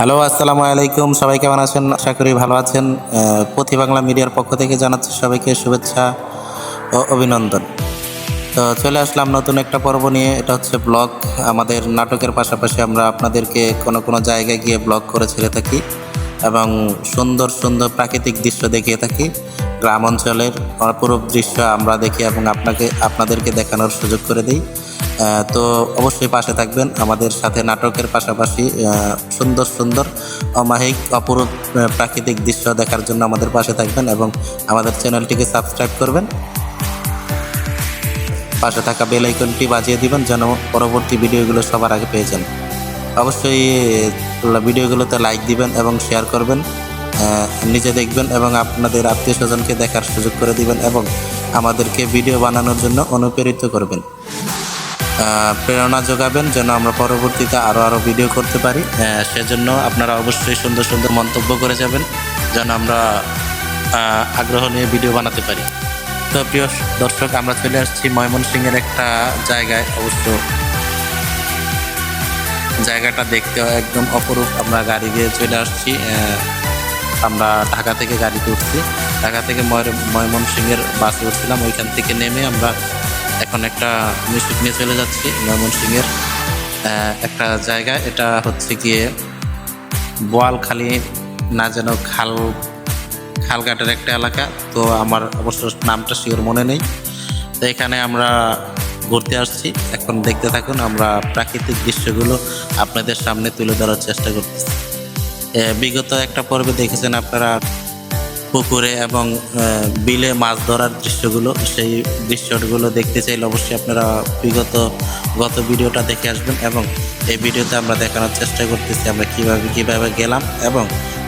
Hello, আসসালামু আলাইকুম। সবাই কেমন আছেন? আশা করি ভালো আছেন। পথি বাংলা মিডিয়ার পক্ষ থেকে জানাচ্ছি সবাইকে শুভেচ্ছা ও অভিনন্দন। তো চলে আসলাম নতুন একটা পর্ব নিয়ে। এটা হচ্ছে ব্লগ। আমাদের নাটকের পাশাপাশি আমরা আপনাদেরকে কোনো কোনো জায়গায় গিয়ে ব্লগ করে ছেড়ে থাকি এবং সুন্দর সুন্দর প্রাকৃতিক দৃশ্য দেখিয়ে থাকি। গ্রাম অঞ্চলের অপরূপ দৃশ্য আমরা দেখি এবং আপনাকে, আপনাদেরকে দেখানোর সুযোগ করে দিই। তো অবশ্যই পাশে থাকবেন। আমাদের সাথে নাটকের পাশাপাশি সুন্দর সুন্দর, অমাহিক, অপরূপ প্রাকৃতিক দৃশ্য দেখার জন্য আমাদের পাশে থাকবেন এবং আমাদের চ্যানেলটিকে সাবস্ক্রাইব করবেন। পাশে থাকা বেল আইকনটি বাজিয়ে দিবেন যেন পরবর্তী ভিডিওগুলো সবার আগে পেয়ে যান। অবশ্যই ভিডিওগুলোতে লাইক দিবেন এবং শেয়ার করবেন। নিজে দেখবেন এবং আপনাদের আত্মীয় স্বজনকে দেখার সুযোগ করে দিবেন এবং আমাদেরকে ভিডিও বানানোর জন্য অনুপ্রেরিত করবেন। প্রেরণা যোগাবেন যেন আমরা পরবর্তীতে আরও আরও ভিডিও করতে পারি। সেজন্য আপনারা অবশ্যই সুন্দর সুন্দর মন্তব্য করে যাবেন, যেন আমরা আগ্রহ নিয়ে ভিডিও বানাতে পারি। তো প্রিয় দর্শক, আমরা চলে আসছি ময়মনসিংহের একটা জায়গায়, অবশ্য জায়গাটা দেখতে একদম অপরূপ। আমরা গাড়ি দিয়ে চলে আসছি আমরা ঢাকা থেকে গাড়িতে উঠছি। ঢাকা থেকে ময়- ময়মনসিংহের বাসে উঠছিলাম। ওইখান থেকে নেমে আমরা এখন একটা মিউজিক নিয়ে চলে যাচ্ছি ময়মনসিংহের আহ, একটা জায়গা এটা হচ্ছে গিয়ে বোয়ালখালী না যেন খাল খালঘাটের একটা এলাকা। তো আমার অবশ্য নামটা শিওর মনে নেই। তো এখানে আমরা ঘুরতে আসছি। এখন দেখতে থাকুন আমরা প্রাকৃতিক দৃশ্যগুলো আপনাদের সামনে তুলে ধরার চেষ্টা করতেছি। বিগত একটা পর্বে দেখেছেন আপনারা পুকুরে এবং বিলে মাছ ধরার দৃশ্যগুলো, সেই দৃশ্যগুলো দেখতে চাইলে অবশ্যই আপনারা বিগত, গত ভিডিওটা দেখে আসবেন এবং এই ভিডিওতে আমরা দেখানোর চেষ্টা করতেছি আমরা কীভাবে কীভাবে গেলাম এবং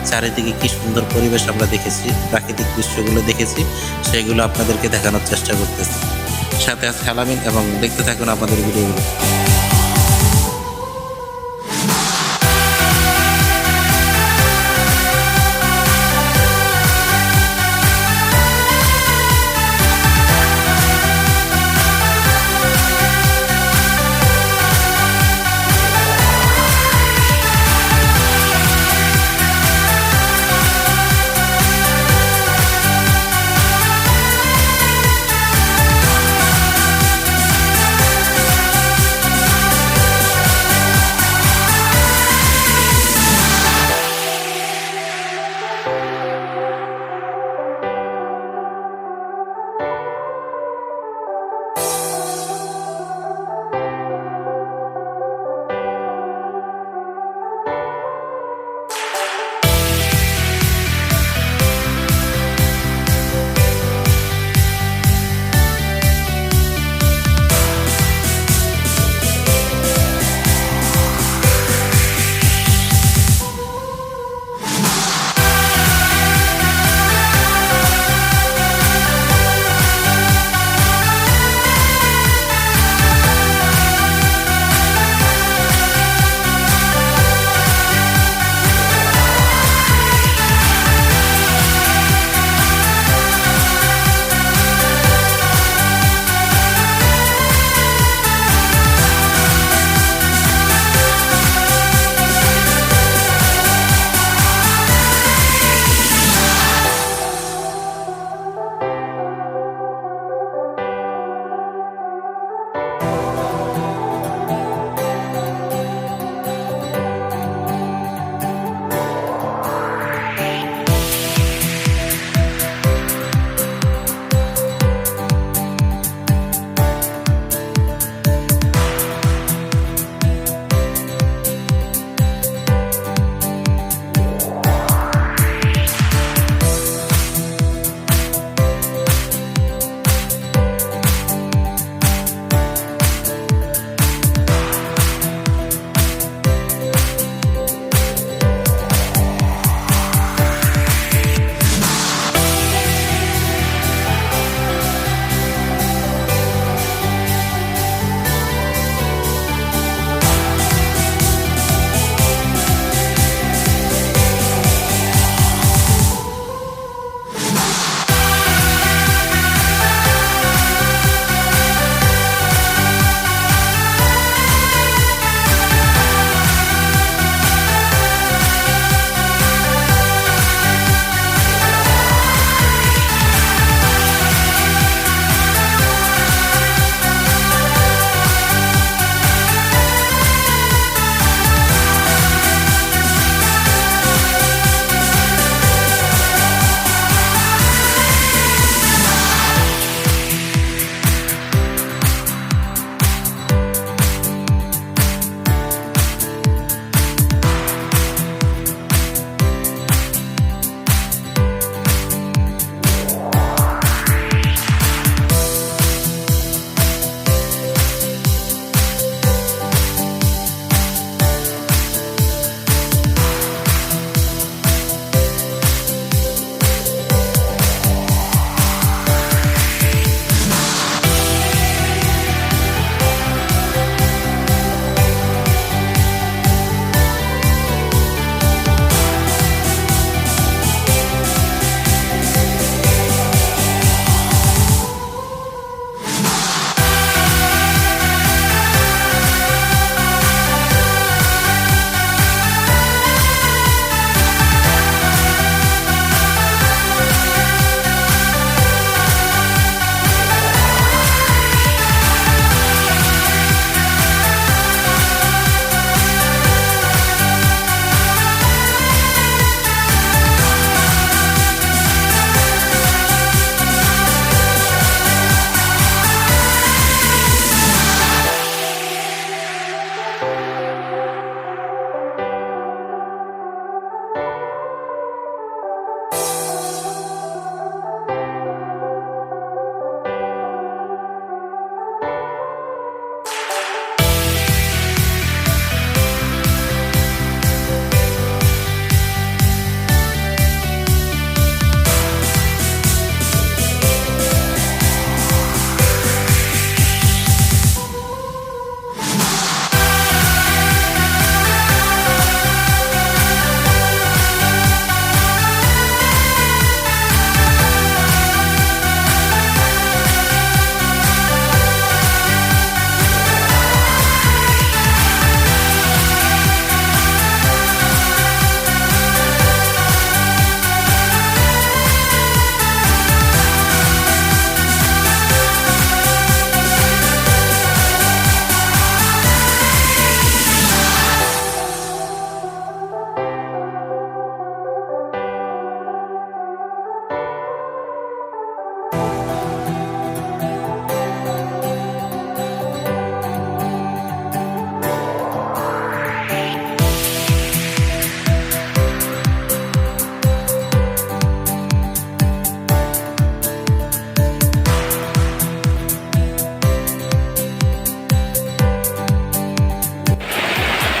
চারিদিকে কি সুন্দর পরিবেশ আমরা দেখেছি, প্রাকৃতিক দৃশ্যগুলো দেখেছি, সেগুলো আপনাদেরকে দেখানোর চেষ্টা করতেছি। সাথে আছে আলামিন এবং দেখতে থাকুন আমাদের ভিডিওগুলো।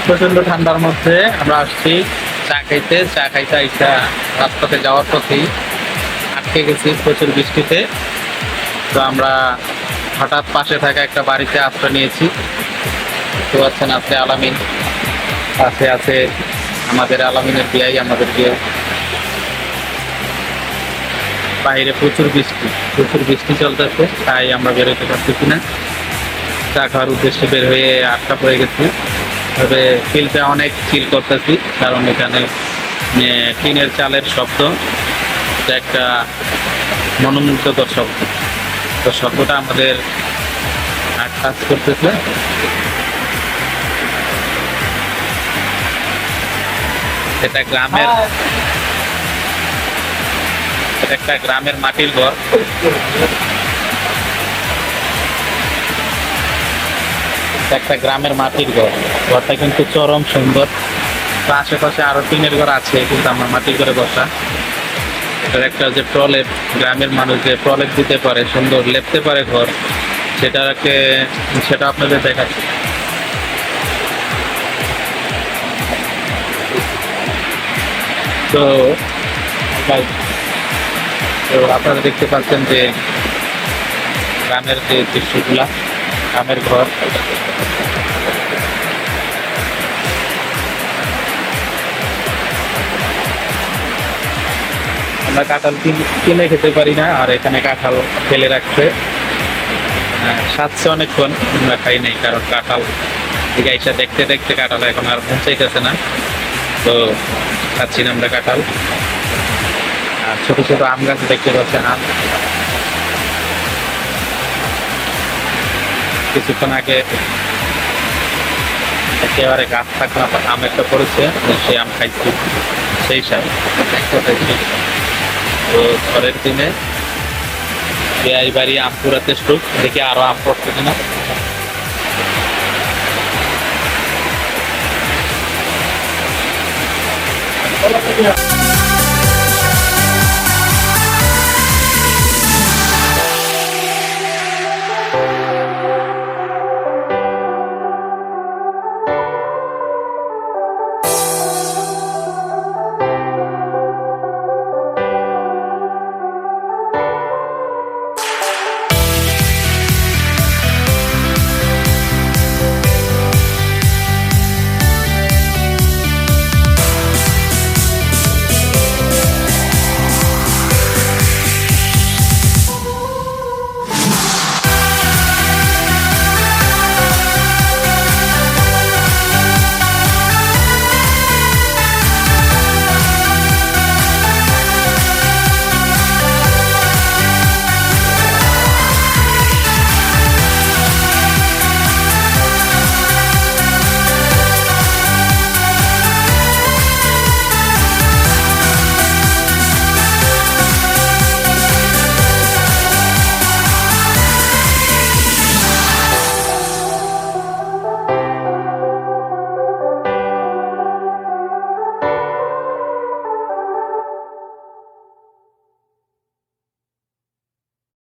প্রচণ্ড ঠান্ডার মধ্যে আমরা আসছি। চা খাইতে চা খাইতে আইসা রাস্তাতে যাওয়ার পথেই আটকে গেছি প্রচুর বৃষ্টিতে। তো আমরা হঠাৎ পাশে থাকা একটা বাড়িতে আশ্রয় নিয়েছি। তো আছেন আছে আলামিন। পাশে আছে আমাদের আলামিনের বিয়াই আমাদের বিয়ে। বাইরে প্রচুর বৃষ্টি প্রচুর বৃষ্টি চলতেছে, তাই আমরা বেরোতে পারতেছি না। চা খাওয়ার উদ্দেশ্যে বের হয়ে আটকা পড়ে গেছি। তবে ফিল্ডে অনেক চিল করতেছি কারণ এখানে টিনের চালের শব্দ এটা একটা মনোমুগ্ধকর শব্দ। তো শব্দটা আমাদের কাজ করতেছে। এটা গ্রামের এটা একটা গ্রামের মাটির ঘর। এটা একটা গ্রামের মাটির ঘর। ঘরটা কিন্তু চরম সুন্দর। আশেপাশে আরও টিনের ঘর আছে, কিন্তু আমার মাটির ঘরে বসা। এটার একটা যে প্রলেপ, গ্রামের মানুষ যে প্রলেপ দিতে পারে, সুন্দর লেপতে পারে ঘর, সেটাকে, সেটা আপনাদের দেখাচ্ছি। তো তো আপনারা দেখতে পাচ্ছেন যে গ্রামের যে দৃশ্যগুলা, গ্রামের ঘর। আমরা কাঁঠাল কিন- খেতে পারি না আর এখানে কাঁঠাল ফেলে রাখছে। হ্যাঁ, সাতশো অনেকক্ষণ আমরা খাই নাই কারণ কাঁঠাল এসে দেখতে দেখতে কাঁঠাল এখন আর পৌঁছাইতেছে না। তো খাচ্ছি না আমরা কাঁঠাল। আর ছোট ছোট আম গাছ দেখতে পাচ্ছেন আম। কিছুক্ষণ আগে একেবারে গাছ থাকা আম একটা পড়েছে সেই আম খাইছি সেই খাইছি তো পরের দিনে বিয়াই বাড়ি আম পুরাতে স্টুক দেখি আরও আম পড়ছে কিনা